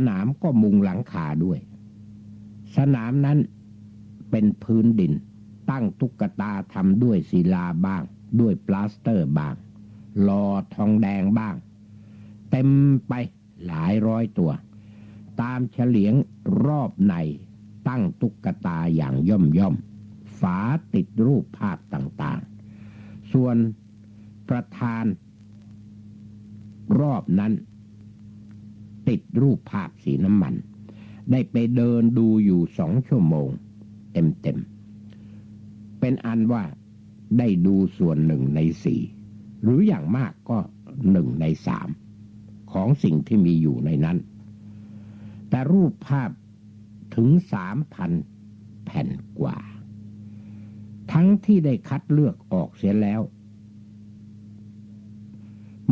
สนามก็มุงหลังคาด้วย สนามนั้นเป็นพื้นดิน ตั้งตุ๊กตาทำด้วยศิลาบ้าง ด้วยปลาสเตอร์บ้างหลอทองแดงบ้าง เต็มไปหลายร้อยตัว ตามเฉลียงรอบในตั้งตุ๊กตาอย่างย่อมย่อม ฝาติดรูปภาพต่างๆ ส่วนประธาน รอบนั้น ติดรูปภาพสีน้ำมัน ได้ไปเดินดูอยู่สองชั่วโมง เต็มๆ เป็นอันว่าได้ดูส่วนหนึ่งในสี่หรืออย่างมากก็หนึ่งในสามของสิ่งที่มีอยู่ในนั้น แต่รูปภาพถึงสามพันแผ่นกว่า ทั้งที่ได้คัดเลือกออกเสียแล้ว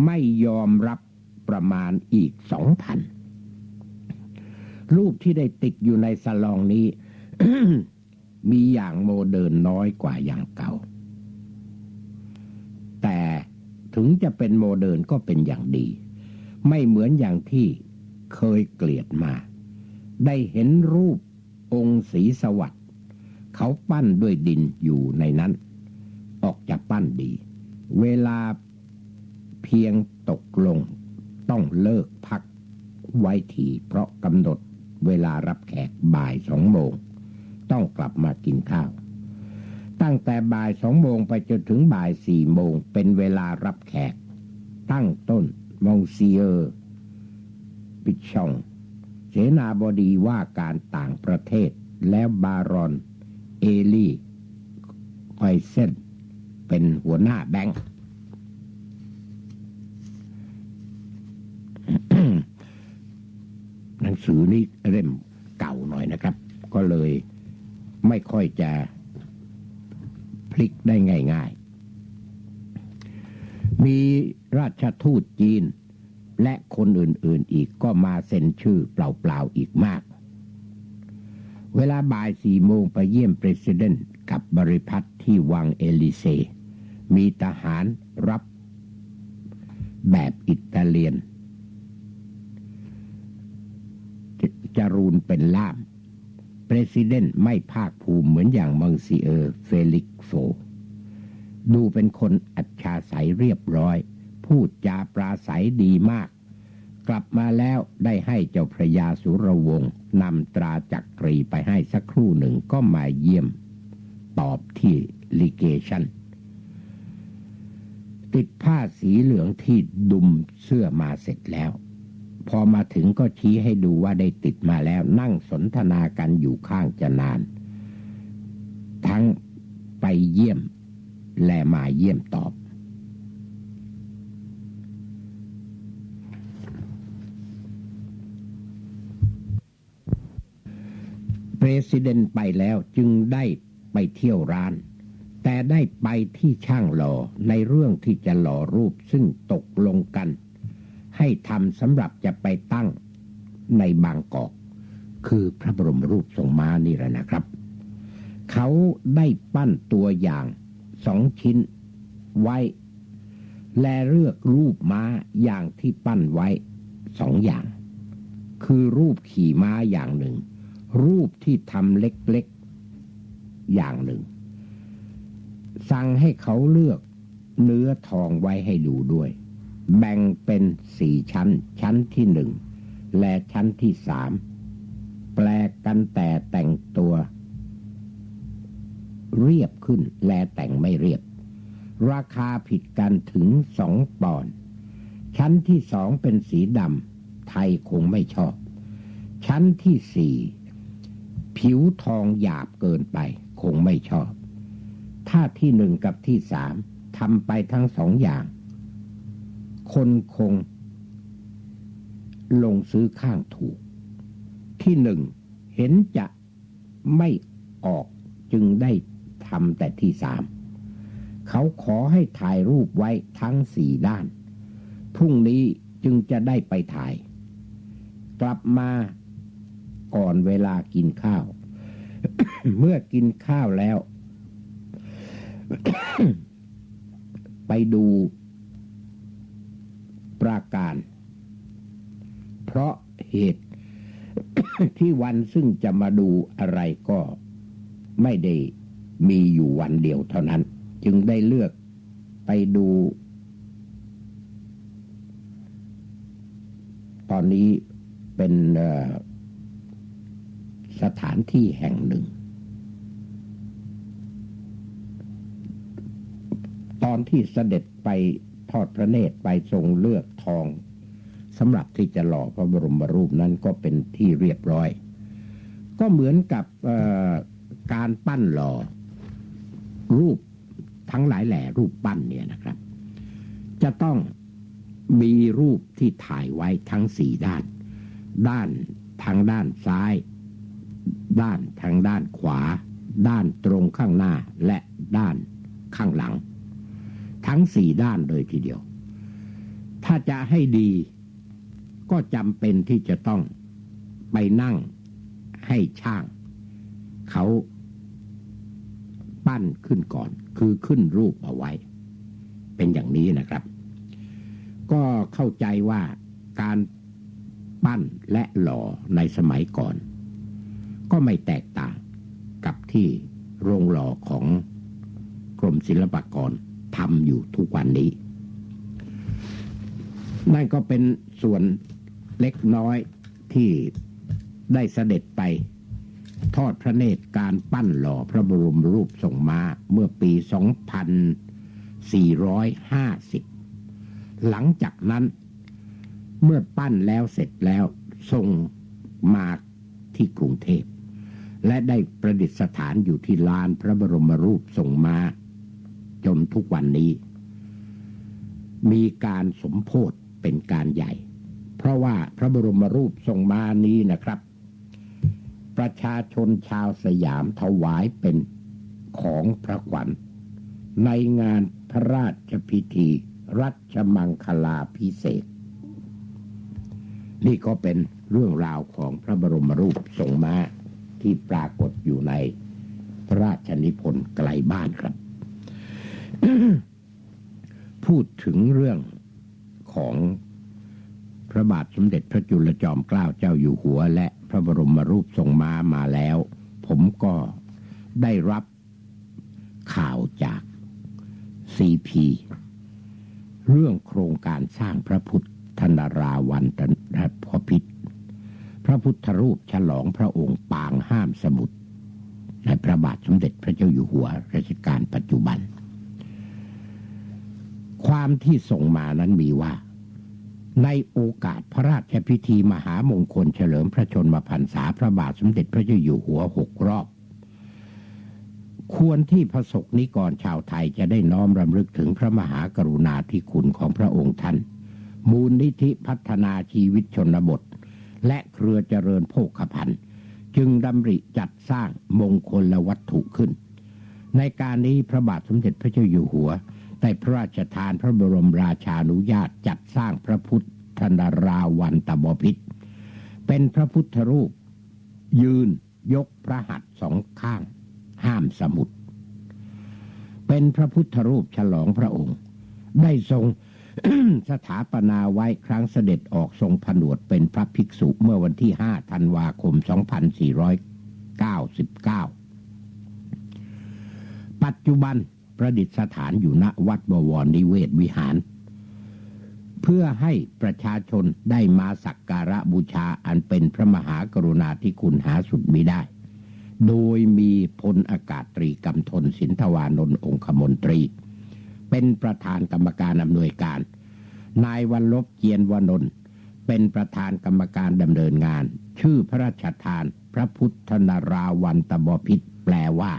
ไม่ยอมรับ ประมาณอีกสองพันรูปที่ได้ติดอยู่ในสลองนี้ มีอย่างโมเดิร์นน้อยกว่าอย่างเก่า แต่ถึงจะเป็นโมเดิร์นก็เป็นอย่างดี ไม่เหมือนอย่างที่เคยเกลียดมา ได้เห็นรูปองค์ศรีสวัสดิ์เขาปั้นด้วยดินอยู่ในนั้น ออกจะปั้นดี เวลาเพียงตกลง ต้องเลิกพักไว้ทีเพราะกำหนดเวลารับแขกบ่ายสองโมง ต้องกลับมากินข้าว ตั้งแต่บ่ายสองโมงไปจนถึงบ่ายสี่โมงเป็นเวลารับแขก ตั้งต้นมองซีเออร์ปิชอง เสนาบดีว่าการต่างประเทศแล้วบารอน เอลี่คอยเส้นเป็นหัวหน้าแบงค์ หนัง สือนี้เล่มเก่าหน่อยนะครับ ก็เลยไม่ค่อยจะพลิกได้ง่ายๆ มีราชทูตจีนและคนอื่นๆอีกก็มาเซ็นชื่อเปล่าๆอีกมาก เวลาบ่ายสี่โมงไปเยี่ยมประธานกับบริพัตรที่วังเอลิเซ มีทหารรับแบบอิตาเลียน จรูนเป็นล่ามประธานไม่ภาคภูมิเหมือนอย่างมังซีเออร์เฟลิกโฟดูเป็นคนอัจฉาสัยเรียบร้อย พูดจาปราศัยดีมาก กลับมาแล้วได้ให้เจ้าพระยาสุรวงศ์นำตราจักรีไปให้สักครู่หนึ่งก็มาเยี่ยม ตอบที่ลิเกชันติดผ้าสีเหลืองที่ดุมเสื้อมาเสร็จแล้ว พอมาถึงก็ชี้ให้ดูว่าได้ติดมาแล้วนั่งสนทนากันอยู่ข้างจะนาน ทั้งไปเยี่ยมและมาเยี่ยมตอบ เปรสิดนไปแล้วจึงได้ไปเที่ยวร้าน แต่ได้ไปที่ช่างหล่อในเรื่องที่จะหล่อรูปซึ่งตกลงกัน ให้ทำสำหรับจะไปตั้งในบางกอก คือพระบรมรูปทรงม้านี่แหละนะครับ เขาได้ปั้นตัวอย่างสองชิ้นไว้ และเลือกรูปม้าอย่างที่ปั้นไว้สองอย่าง คือรูปขี่ม้าอย่างหนึ่ง รูปที่ทำเล็กๆอย่างหนึ่ง สั่งให้เขาเลือกเนื้อทองไว้ให้ดูด้วย แบ่งเป็นสี่ชั้น ชั้นที่หนึ่งและชั้นที่สามแปลกกันแต่แต่งตัว เรียบขึ้นและแต่งไม่เรียบ ราคาผิดกันถึงสองปอนด์ชั้นที่สองเป็นสีดำไทยคงไม่ชอบ ชั้นที่สี่ผิวทองหยาบเกินไป คงไม่ชอบ ถ้าที่หนึ่งกับที่สามทำไปทั้งสองอย่าง คนคง ลงซื้อข้างถูก ที่หนึ่งเห็นจะไม่ออกจึงได้ทำแต่ที่สาม เขาขอให้ถ่ายรูปไว้ทั้งสี่ด้าน พรุ่งนี้จึงจะได้ไปถ่าย กลับมาก่อนเวลากินข้าว เมื่อกินข้าวแล้ว ไปดู ปราการ เพราะเหตุที่วันซึ่งจะมาดูอะไรก็ไม่ได้มีอยู่วันเดียวเท่านั้น จึงได้เลือกไปดู ตอนนี้เป็นสถานที่แห่งหนึ่ง ตอนที่เสด็จไป ทอดพระเนตรไปทรงเลือกทองสำหรับที่จะหล่อพระบรมรูปนั้นก็เป็นที่เรียบร้อย ก็เหมือนกับการปั้นหล่อ รูปทั้งหลายแหล่รูปปั้นเนี่ยนะครับ จะต้องมีรูปที่ถ่ายไว้ทั้งสี่ด้าน ด้านทางด้านซ้าย ด้านทางด้านขวา ด้านตรงข้างหน้าและด้านข้างหลัง ทั้งสี่ด้านเลยทีเดียว ถ้าจะให้ดีก็จำเป็นที่จะต้องไปนั่งให้ช่าง เขาปั้นขึ้นก่อน คือขึ้นรูปเอาไว้ เป็นอย่างนี้นะครับ ก็เข้าใจว่าการปั้นและหล่อในสมัยก่อน ก็ไม่แตกต่างกับที่โรงหล่อของกรมศิลปากร ทำอยู่ทุกวันนี้ นั่นก็เป็นส่วนเล็กน้อยที่ได้เสด็จไป ทอดพระเนตรการปั้นหล่อพระบรมรูปทรงม้าเมื่อปี 2450 หลังจากนั้นเมื่อปั้นแล้วเสร็จแล้วส่งมาที่กรุงเทพ และได้ประดิษฐานอยู่ที่ลานพระบรมรูปทรงม้า จนทุกวันนี้ มีการสมโพธเป็นการใหญ่ เพราะว่าพระบรมรูปทรงมานี้นะครับ ประชาชนชาวสยามถวายเป็นของพระขวัญ ในงานพระราชพิธี รัชมังคลาพิเศษ นี่ก็เป็นเรื่องราวของพระบรมรูปทรงม้าที่ปรากฏอยู่ในพระราชนิพนธ์ไกลบ้านครับ พูดถึงเรื่องของพระบาทสมเด็จพระจุลจอมเกล้าเจ้าอยู่หัว และพระบรมรูปทรงม้ามาแล้ว ผมก็ได้รับข่าวจากซีพีเรื่องโครงการสร้างพระพุทธนราวันตนพพิษพระพุทธรูปฉลองพระองค์ปางห้ามสมุทรในพระบาทสมเด็จพระเจ้าอยู่หัวรัชกาลปัจจุบัน ความที่ส่งมานั้นมีว่า ในโอกาสพระราชพิธีมหามงคลเฉลิมพระชนมพรรษาพระบาทสมเด็จพระเจ้าอยู่หัวหกรอบ ควรที่พระสกนิกรชาวไทยจะได้น้อมรำลึกถึงพระมหากรุณาธิคุณของพระองค์ท่าน มูลนิธิพัฒนาชีวิตชนบท และเครือเจริญโภคภัณฑ์จึงดำริจัดสร้างมงคลและวัตถุขึ้น ในการนี้พระบาทสมเด็จพระเจ้าอยู่หัว ได้พระราชทานพระบรมราชานุญาตจัดสร้างพระพุทธนราวันตบพิษเป็นพระพุทธรูป ยืนยกพระหัตถ์สองข้าง ห้ามสมุด เป็นพระพุทธรูปฉลองพระองค์ ได้ทรงสถาปนาไว้ครั้งเสด็จออกทรงผนวดเป็นพระภิกษุเมื่อวันที่ 5 ธันวาคม 2499 ปัจจุบัน ประดิษฐานอยู่ณวัดบวรนิเวศวิหาร เพื่อให้ประชาชนได้มาสักการะบูชาอันเป็นพระมหากรุณาธิคุณหาสุดมิได้ โดยมีพลอากาศตรีกำธนสินทวานนท์องคมนตรี เป็นประธานกรรมการอำนวยการ นายวันลบเกียนวนนท์เป็นประธานกรรมการดำเนินงาน ชื่อพระราชทาน พระพุทธนาราวันตบพิษแปลว่า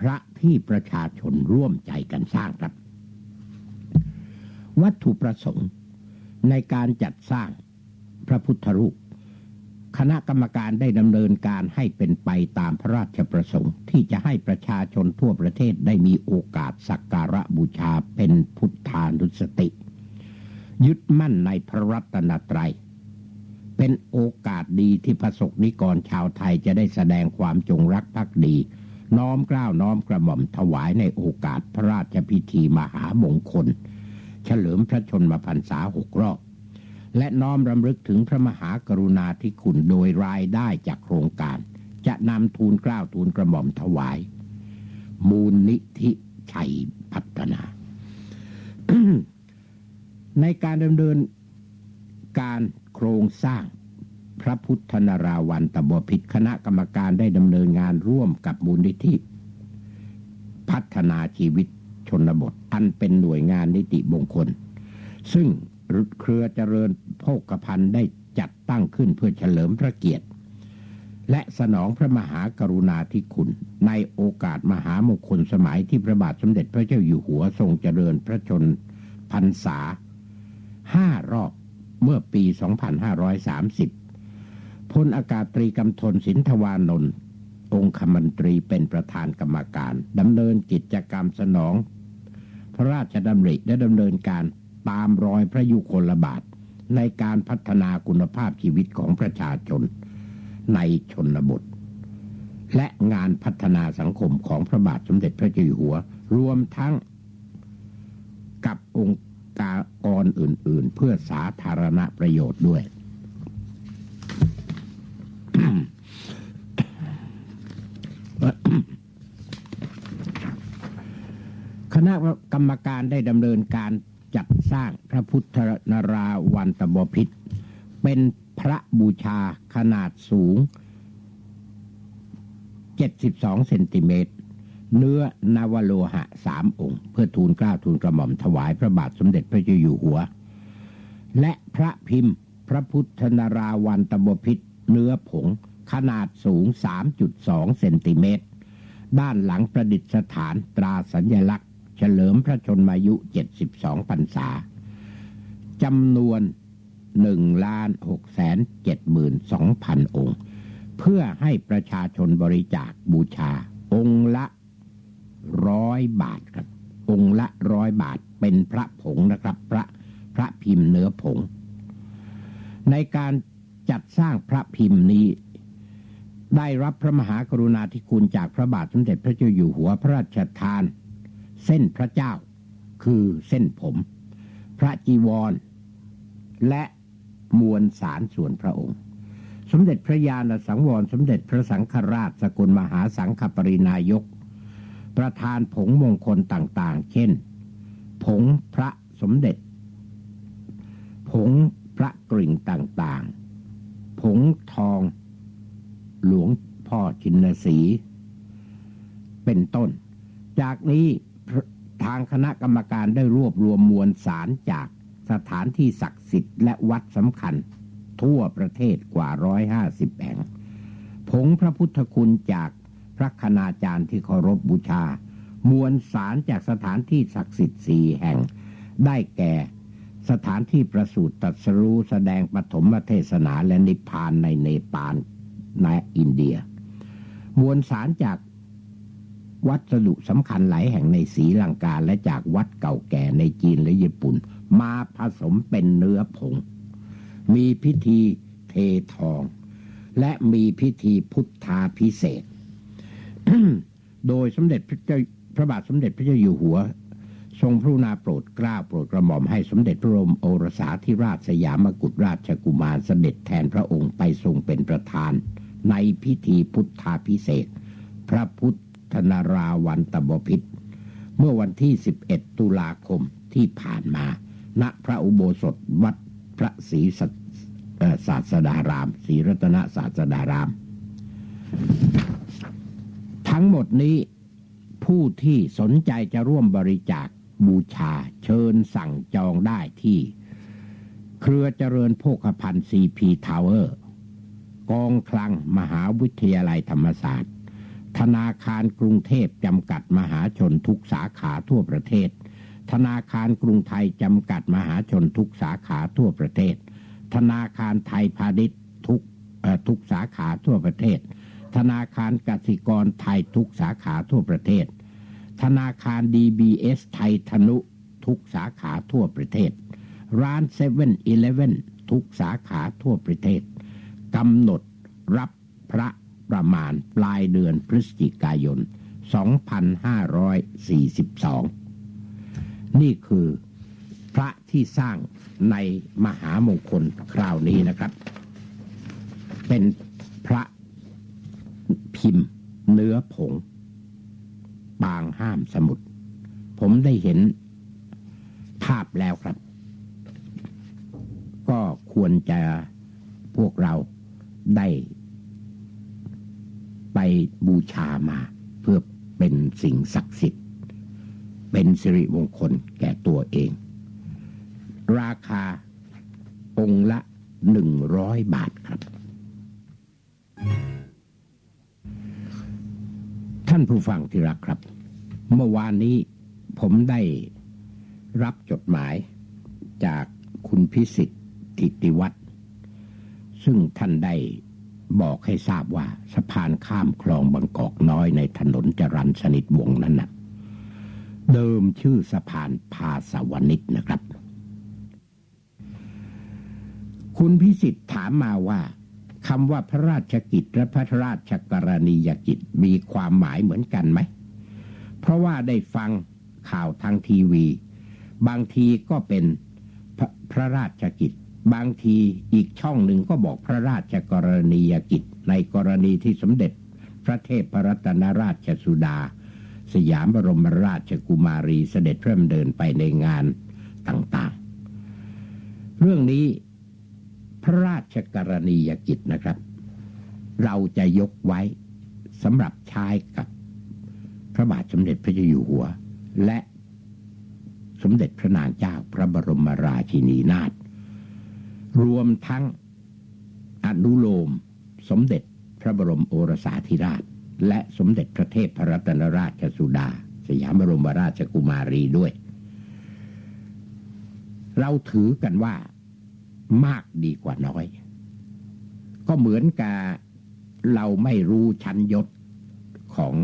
พระ ที่ประชาชนร่วมใจกันสร้างครับ วัตถุประสงค์ในการจัดสร้างพระพุทธรูป คณะกรรมการได้ดำเนินการให้เป็นไปตามพระราชประสงค์ ที่จะให้ประชาชนทั่วประเทศได้มีโอกาสสักการะบูชาเป็นพุทธานุสติ ยึดมั่นในพระรัตนตรัยเป็นโอกาสดีที่พระสกนิกรชาวไทยจะได้แสดงความจงรักภักดี น้อมเกล้าวน้อมกระหม่อมถวายในโอกาสพระราชพิธีมหามงคล เฉลิมพระชนมพรรษาหกรอบ และน้อมรำลึกถึงพระมหากรุณาธิคุณโดยรายได้จากโครงการ จะนำทูลเกล้าทูลกระหม่อมถวาย มูลนิธิชัยพัฒนา ในการดำเนินการโครงสร้าง พระพุทธนราวันตบพิษคณะกรรมการได้ดำเนินงานร่วมกับมูลนิธิพัฒนาชีวิตชนบท อันเป็นหน่วยงานนิติมงคล ซึ่งเครือเจริญโภคภัณฑ์ได้จัดตั้งขึ้นเพื่อเฉลิมพระเกียรติ และสนองพระมหากรุณาธิคุณ ในโอกาสมหามงคลสมัยที่พระบาทสมเด็จพระเจ้าอยู่หัวทรงเจริญพระชนพรรษาห้ารอบเมื่อปี 2530 พลอากาศตรีกำธลสินทวานนท์องคมนตรีเป็นประธานกรรมการดำเนินกิจกรรมสนอง พระราชดำริและดำเนินการตามรอยพระยุคลบาท ในการพัฒนาคุณภาพชีวิตของประชาชน ในชนบท และงานพัฒนาสังคมของพระบาทสมเด็จพระเจ้าอยู่หัว รวมทั้งกับองค์กรอื่น ๆ เพื่อสาธารณประโยชน์ด้วย คณะกรรมการได้ดำเนินการจัดสร้างพระพุทธนราวันตบพิษ เป็นพระบูชาขนาดสูง 72 เซนติเมตร เนื้อนาวโลหะสามองค์ เพื่อทูลกล้าทูลกระหม่อมถวายพระบาทสมเด็จพระเจ้าอยู่หัว และพระพิมพ์ พระพุทธนราวันตบพิษ เนื้อผง ขนาดสูง 3.2 เซนติเมตร ด้านหลังประดิษฐานตราสัญลักษณ์ เฉลิมพระชนมายุ 72พรรษาจำนวน1ล้าน6แสน7หมื่น2พันองค์ เพื่อให้ประชาชนบริจาคบูชา องค์ละร้อยบาทครับ องค์ละร้อยบาทเป็นพระผงนะครับ พระพระพิมพ์เนื้อผง ในการ จัดสร้างพระพิมพ์นี้ ได้รับพระมหากรุณาธิคุณจากพระบาทสมเด็จพระเจ้าอยู่หัวพระราชทาน เส้นพระเจ้าคือเส้นผม พระจีวร และมวลสารส่วนพระองค์ สมเด็จพระญาณสังวร สมเด็จพระสังฆราชสกุลมหาสังฆปรินายก ประธานผงมงคลต่างๆ เช่น ผงพระสมเด็จ ผงพระกริ่งต่างๆ ผงทอง หลวงพ่อชินสี เป็นต้น จากนี้ทางคณะกรรมการได้รวบรวมมวลสารจากสถานที่ศักดิ์สิทธิ์และวัดสำคัญ ทั่วประเทศกว่าร้อยห้าสิบแห่ง ผงพระพุทธคุณจากพระคณาจารย์ที่เคารพบบูชา มวลสารจากสถานที่ศักดิ์สิทธิ์สี่แห่ง ได้แก่ สถานที่ประสูติตรัสรู้แสดงปฐมเทศนาและนิพพานในเนปาลในอินเดีย มวลสารจากวัสดุสำคัญหลายแห่งในศรีลังกาและจากวัดเก่าแก่ในจีนและญี่ปุ่น มาผสมเป็นเนื้อผง มีพิธีเททอง และมีพิธีพุทธาพิเศษ โดยสมเด็จพระเจ้าพระบาทสมเด็จพระเจ้าอยู่หัว ทรงพระนาโปรดกล้าโปรดกระหม่อมให้สมเด็จพระบรมโอรสาธิราชสยามกุฎราชกุมารเสด็จแทนพระองค์ไปทรงเป็นประธาน ในพิธีพุทธาพิเศษ พระพุทธนาราวันตบพิษเมื่อวันที่ 11 ตุลาคมที่ผ่านมา ณพระอุโบสถวัดพระศรีศาสดารามศรีรัตนศาสดาราม ทั้งหมดนี้ผู้ที่สนใจจะร่วมบริจาค บูชาเชิญสั่งจองได้ที่ เครือเจริญโภคภัณฑ์ซีพีทาวเวอร์ กองคลังมหาวิทยาลัยธรรมศาสตร์ ธนาคารกรุงเทพจำกัดมหาชนทุกสาขาทั่วประเทศ ธนาคารกรุงไทยจำกัดมหาชนทุกสาขาทั่วประเทศ ธนาคารไทยพาณิชย์ทุกทุกสาขาทั่วประเทศ ธนาคารกสิกรไทยทุกสาขาทั่วประเทศ ธนาคาร DBS ไทยธนุ ทุกสาขาทั่วประเทศ ร้านเซเว่นอีเลฟเว่นทุกสาขาทั่วประเทศกำหนดรับพระประมาณปลายเดือนพฤศจิกายน 2542 นี่คือพระที่สร้างในมหามงคลคราวนี้นะครับ เป็นพระพิมพ์เนื้อผง ปางห้ามสมุดผมได้เห็นภาพแล้วครับ ก็ควรจะพวกเราได้ ไปบูชามาเพื่อเป็นสิ่งศักดิ์สิทธิ์ เป็นสิริมงคลแก่ตัวเอง ราคาองค์ละหนึ่งร้อยบาทครับานผู้ฟังที่รักครับ เมื่อวานนี้ผมได้รับจดหมายจากคุณพิสิทธิ์ทิติวัฒน์ซึ่งท่านได้บอกให้ทราบว่าสะพานข้ามคลองบางกอกน้อยในถนนจรัญสนิทวงศ์นั้นนะเดิมชื่อสะพานพาสวนิชนะครับ คุณพิสิทธิ์ถามมาว่า คำว่าพระราชกิจและพระราชกรณียกิจมีความหมายเหมือนกันไหม เพราะว่าได้ฟังข่าวทางทีวี บางทีก็เป็นพระพระราชกิจ บางทีอีกช่องหนึ่งก็บอกพระราชกรณียกิจ ในกรณีที่สมเด็จ พระเทพรัตนราชสุดา สยามบรมราชกุมารีเสด็จพระดำเดินไปในงานต่างๆ เรื่องนี้ พระราชกรณียกิจนะครับ เราจะยกไว้สำหรับใช้กับพระบาทสมเด็จพระเจ้าอยู่หัว และสมเด็จพระนางเจ้าพระบรมราชินีนาถรวมทั้งอนุโลม สมเด็จพระบรมโอรสาธิราช และสมเด็จพระเทพพระรัตนราชสุดา สยามบรมราชกุมารีด้วย เราถือกันว่า มากดีกว่าน้อย ก็เหมือนกับเราไม่รู้ชั้นยศของ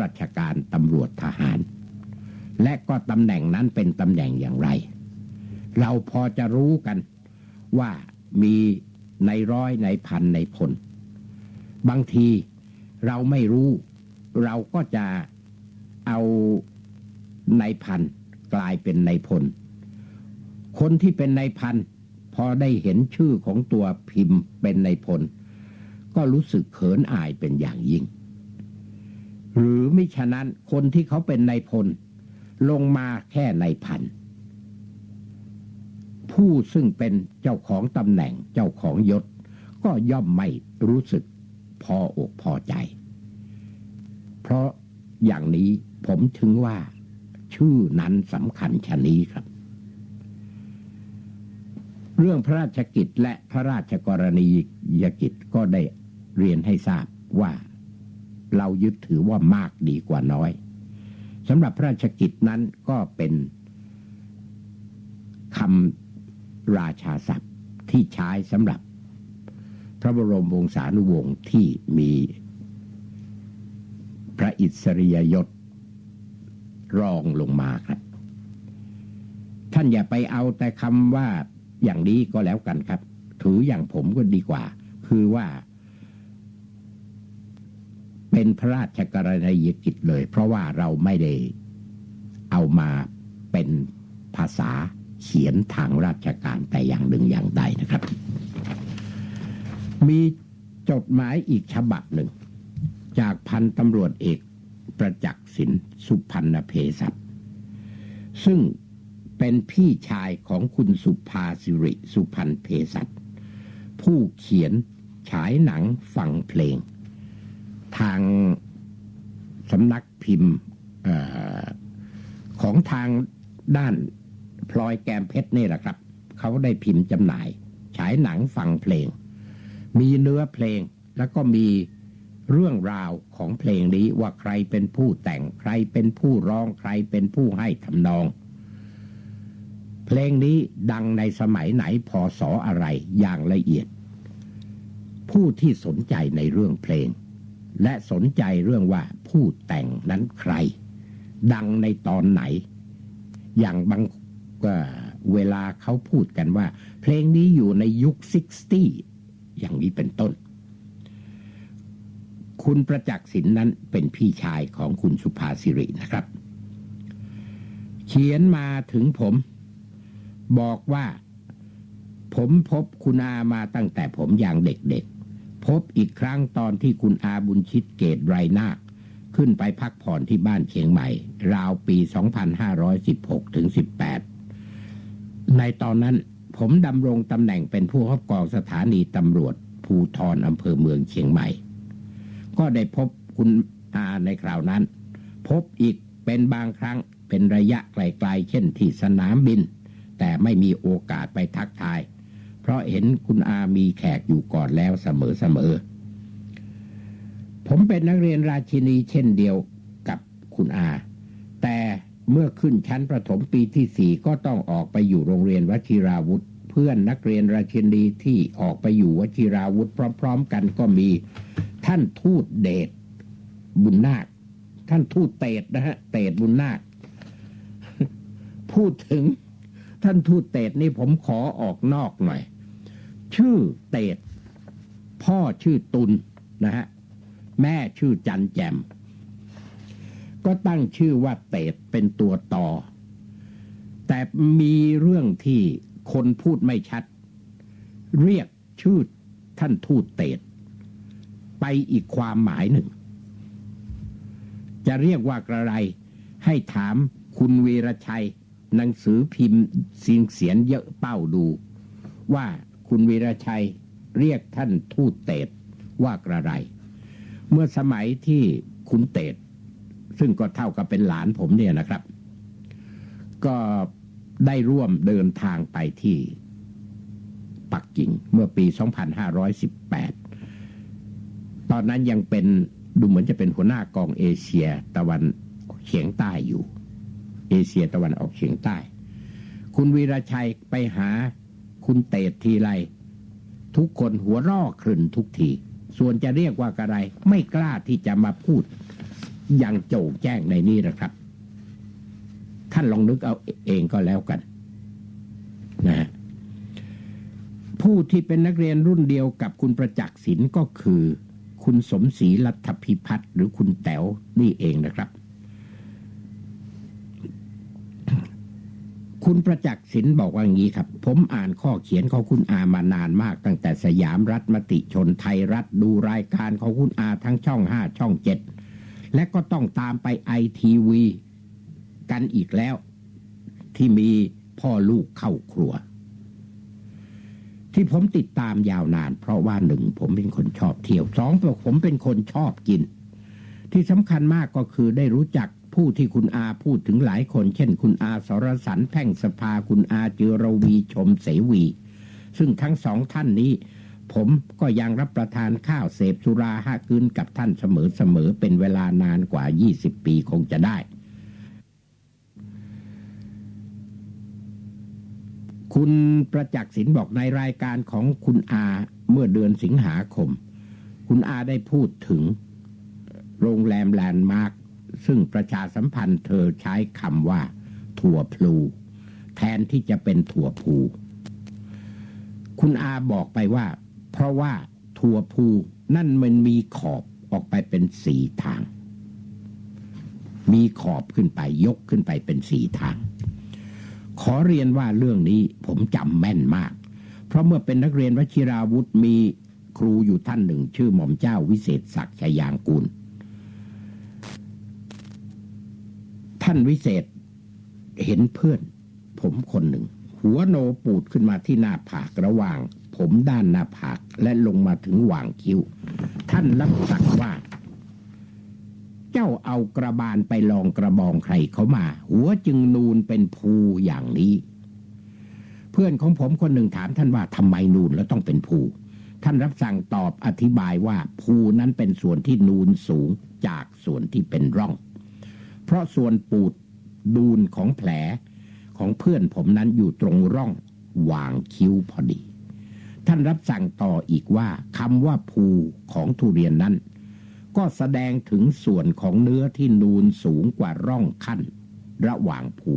ราชการตำรวจทหาร และก็ตำแหน่งนั้นเป็นตำแหน่งอย่างไร เราพอจะรู้กันว่ามีในร้อยในพันในพล บางทีเราไม่รู้ เราก็จะเอาในพันกลายเป็นในพล คนที่เป็นในพันพอได้เห็นชื่อของตัวพิมพ์เป็นในพล ก็รู้สึกเขินอายเป็นอย่างยิ่ง หรือไมิฉะนั้นคนที่เขาเป็นในพล ลงมาแค่ในพัน ผู้ซึ่งเป็นเจ้าของตำแหน่งเจ้าของยศ ก็ย่อมไม่รู้สึกพออกพอใจ เพราะอย่างนี้ผมถึงว่าชื่อนั้นสำคัญชะนี้ครับ เรื่องพระราชกิจและพระราชกรณียกิจก็ได้เรียนให้ทราบว่าเรายึดถือว่ามากดีกว่าน้อยสำหรับพระราชกิจนั้นก็เป็นคำราชาศัพท์ที่ใช้สำหรับ พระบรมวงศานุวงศ์ที่มีพระอิสริยยศรองลงมาครับ ท่านอย่าไปเอาแต่คำว่า อย่างนี้ก็แล้วกันครับ ถืออย่างผมก็ดีกว่า คือว่า เป็นพระราชกรณียกิจเลย เพราะว่าเราไม่ได้เอามาเป็นภาษาเขียนทางราชการแต่อย่างหนึ่งอย่างใดนะครับ มีจดหมายอีกฉบับหนึ่ง จากพันตำรวจเอกประจักษ์ศิลป์สุพันนเพศัตซึ่ง เป็นพี่ชายของคุณสุภาสิริสุพันเพศัตผู้เขียนฉายหนังฟังเพลง ทางสำนักพิมพ์อของทางด้านพลอยแกมเพชรนี่แหละครับ เขาได้พิมพ์จำหน่าย ฉายหนังฟังเพลง มีเนื้อเพลงแล้วก็มีเรื่องราวของเพลงนี้ว่าใครเป็นผู้แต่งใครเป็นผู้ร้องใครเป็นผู้ให้ทำนอง เพลงนี้ดังในสมัยไหนพอสออะไรอย่างละเอียด ผู้ที่สนใจในเรื่องเพลง และสนใจเรื่องว่าผู้แต่งนั้นใคร ดังในตอนไหน อย่างบางเวลาเขาพูดกันว่า เพลงนี้อยู่ในยุค 60 อย่างนี้เป็นต้น คุณประจักษ์ศิลป์นั้นเป็นพี่ชายของคุณสุภาสิรินะครับ เขียนมาถึงผม บอกว่า ผมพบคุณอามาตั้งแต่ผมอย่างเด็กๆ พบอีกครั้งตอนที่คุณอาบุญชิตเกตไรนาค ขึ้นไปพักผ่อนที่บ้านเชียงใหม่ ราวปี 2516ถึง18 ในตอนนั้นผมดำรงตำแหน่งเป็นผู้รับกองสถานีตำรวจ ภูทรอำเภอเมืองเชียงใหม่ ก็ได้พบคุณอาในคราวนั้น พบอีกเป็นบางครั้งเป็นระยะไกลๆเช่นที่สนามบิน แต่ไม่มีโอกาสไปทักทาย เพราะเห็นคุณอามีแขกอยู่ก่อนแล้วเสมอๆ ผมเป็นนักเรียนราชินีเช่นเดียวกับคุณอา แต่เมื่อขึ้นชั้นประถมปีที่สี่ก็ต้องออกไปอยู่โรงเรียนวชิราวุธ เพื่อนนักเรียนราชินีที่ออกไปอยู่วชิราวุธพร้อม ๆ กันก็มี ท่านทูตเดชบุญนาค ท่านทูตเตดนะฮะเตดบุญนาค พูดถึง ท่านทูตเตดนี่ผมขอออกนอกหน่อย ชื่อเตดพ่อชื่อตุลนะฮะแม่ชื่อจันแจม ก็ตั้งชื่อว่าเตดเป็นตัวต่อ แต่มีเรื่องที่คนพูดไม่ชัด เรียกชื่อท่านทูตเตดไปอีกความหมายหนึ่ง จะเรียกว่ากระไรให้ถามคุณวีรชัย หนังสือพิมพ์สิงเสียนเยอะเป้าดู ว่าคุณวีรชัยเรียกท่านทูตเตดว่ากระไร เมื่อสมัยที่คุณเตดซึ่งก็เท่ากับเป็นหลานผมเนี่ยนะครับ ก็ได้ร่วมเดินทางไปที่ปักกิ่งเมื่อปี 2518 ตอนนั้นยังเป็นดูเหมือนจะเป็นหัวหน้ากองเอเชียตะวันเฉียงใต้อยู่ เอเชียตะวันออกเฉียงใต้ คุณวีรชัยไปหาคุณเตดทีไร ทุกคนหัวรอครึ่นทุกที ส่วนจะเรียกว่าอะไร ไม่กล้าที่จะมาพูดอย่างโจ่งแจ้งในนี้นะครับ ท่านลองนึกเอาเองก็แล้วกันนะฮะผู้ที่เป็นนักเรียนรุ่นเดียวกับคุณประจักษ์ศิลป์ก็คือ คุณสมศรีรัฐพิพัฒน์หรือคุณแต๋วนี่เองนะครับ คุณประจักษ์ศิลป์บอกว่าอย่างนี้ครับ ผมอ่านข้อเขียนของคุณอามานานมาก ตั้งแต่สยามรัฐมติชนไทยรัฐดูรายการของคุณอาทั้งช่องห้าช่องเจ็ดและก็ต้องตามไปไอทีวีกันอีกแล้ว ที่มีพ่อลูกเข้าครัว ที่ผมติดตามยาวนาน เพราะว่าหนึ่งผมเป็นคนชอบเที่ยวสองผมเป็นคนชอบกิน ที่สำคัญมากก็คือได้รู้จัก ผู้ที่คุณอาพูดถึงหลายคน เช่น คุณอาสรสันแพ่งสภาคุณอาเจรวีชมเสวี ซึ่งทั้งสองท่านนี้ ผมก็ยังรับประทานข้าวเสพสุราห้าคืนกับท่านเสมอๆเป็นเวลานานกว่า 20 ปีคงจะได้ คุณประจักษ์ศิลป์บอกในรายการของคุณอาเมื่อเดือนสิงหาคม คุณอาได้พูดถึงโรงแรมแลนด์มาร์ค ซึ่งประชาสัมพันธ์เธอใช้คำว่า ถั่วพลู แทนที่จะเป็นถั่วพูคุณอาบอกไปว่า เพราะว่าถั่วพูนั่นมันมีขอบออกไปเป็นสีทาง มีขอบขึ้นไปยกขึ้นไปเป็นสีทาง ขอเรียนว่าเรื่องนี้ผมจำแม่นมาก เพราะเมื่อเป็นนักเรียนวชิราวุธมีครูอยู่ท่านหนึ่ง ชื่อหม่อมเจ้าวิเศษศักดิ์ชยางกูล ท่านวิเศษเห็นเพื่อน ผมคนหนึ่ง หัวโนปูดขึ้นมาที่หน้าผากระหว่าง ผมด้านหน้าผากและลงมาถึงหว่างคิ้ว ท่านรับสั่งว่า เจ้าเอากระบาลไปลองกระบองใครเขามา หัวจึงนูนเป็นภูอย่างนี้ เพื่อนของผมคนหนึ่งถามท่านว่าทำไมนูนแล้วต้องเป็นภูท่านรับสั่งตอบอธิบายว่าภูนั้นเป็นส่วนที่นูนสูงจากส่วนที่เป็นร่อง เพราะส่วนปูดดูนของแผลของเพื่อนผมนั้นอยู่ตรงร่องวางคิ้วพอดี ท่านรับสั่งต่ออีกว่าคำว่าภูของทุเรียนนั้น ก็แสดงถึงส่วนของเนื้อที่นูนสูงกว่าร่องขั้น ระหว่างภู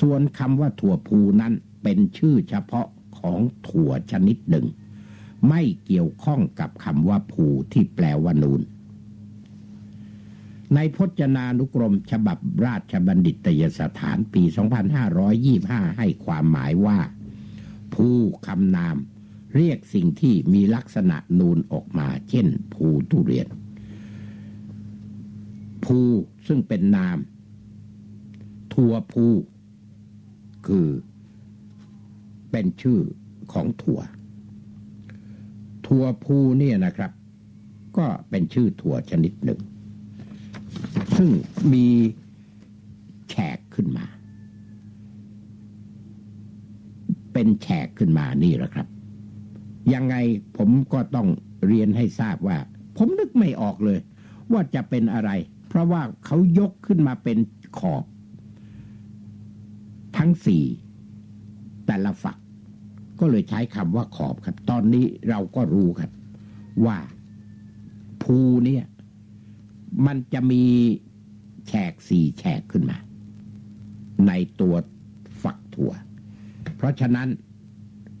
ส่วนคำว่าถั่วภูนั้นเป็นชื่อเฉพาะของถั่วชนิดหนึ่ง ไม่เกี่ยวข้องกับคำว่าภูที่แปลว่านูน ในพจนานุกรมฉบับราชบัณฑิตยสถานปี 2525 ให้ความหมายว่า ผู้คำนามเรียกสิ่งที่มีลักษณะนูนออกมา เช่น ภูทุเรียน ภูซึ่งเป็นนาม ทัวภู คือ เป็นชื่อของถั่วถั่วภูเนี่ยนะครับ ก็เป็นชื่อถั่วชนิดหนึ่ง ซึ่งมีแฉกขึ้นมา เป็นแฉกขึ้นมานี่แหละครับ ยังไงผมก็ต้องเรียนให้ทราบว่า ผมนึกไม่ออกเลย ว่าจะเป็นอะไร เพราะว่าเขายกขึ้นมาเป็นขอบ ทั้งสี่แต่ละฝัก ก็เลยใช้คำว่าขอบครับ ตอนนี้เราก็รู้ครับ ว่าภูเนี่ย มันจะมี แฉกสี่แฉกขึ้นมา ในตัวฝักถั่ว เพราะฉะนั้น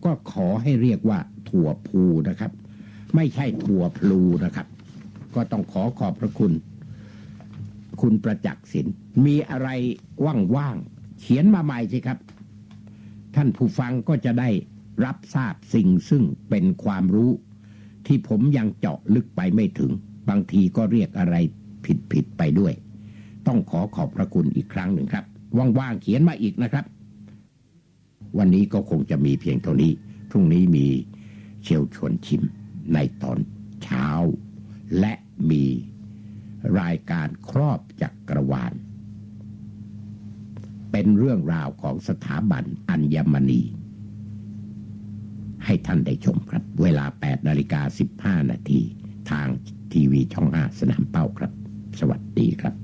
ก็ขอให้เรียกว่าถั่วภูนะครับ ไม่ใช่ถั่วพลูนะครับ ก็ต้องขอขอบพระคุณ คุณประจักษ์ศิลป์มีอะไรว่างๆเขียนมาใหม่สิครับ ท่านผู้ฟังก็จะได้รับทราบสิ่งซึ่งเป็นความรู้ ที่ผมยังเจาะลึกไปไม่ถึง บางทีก็เรียกอะไรผิดๆไปด้วย ต้องขอขอบพระคุณอีกครั้งหนึ่งครับ ว่างๆเขียนมาอีกนะครับ วันนี้ก็คงจะมีเพียงเท่านี้ พรุ่งนี้มีเชลชวนชิมในตอนเช้า และมีรายการครอบจักกรวาล เป็นเรื่องราวของสถาบันอัญมณี ให้ท่านได้ชมครับ เวลา 8 นาฬิกา 15 นาที ทางทีวีช่อง 5 สนามเป้าครับ สวัสดีครับ